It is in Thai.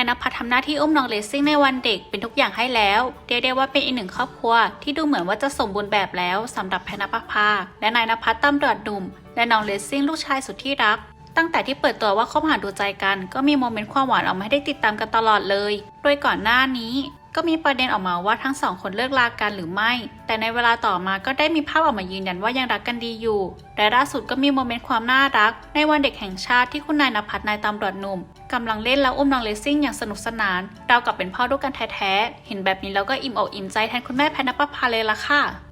ายนภัสทำหน้าที่อุ้มน้องเลสซิ่งในวันเด็กเป็นทุกอย่างให้แล้วเรียกได้ว่าเป็นอีกหนึ่งครอบครัว ที่ดูเหมือนว่าจะสมบูรณ์แบบแล้วสำหรับแพนภาและนายนภัสตำรวจหนุ่มและน้องเลสซิ่งลูกชายสุดที่รักตั้งแต่ที่เปิดตัวว่าคบหาดูใจกัน ก็มีโมเมนต์ความหวานออกมาให้ได้ติดตามกันตลอดเลย โดยก่อนหน้านี้ ก็มีประเด็นออกมาว่าทั้งสองคนเลิกลากันหรือไม่ แต่ในเวลาต่อมาก็ได้มีภาพออกมายืนยันว่ายังรักกันดีอยู่ และล่าสุดก็มีโมเมนต์ความน่ารัก ในวันเด็กแห่งชาติที่คุณนายนภัสนายตำรวจหนุ่มกำลังเล่นแล้วอุ้มน้องเลซิ่งอย่างสนุกสนานเรากับเป็นพ่อลูกกันแท้ๆ เห็นแบบนี้แล้วก็อิ่มอกอิ่มใจแทนคุณแม่แพนนปภพาเลยล่ะค่ะ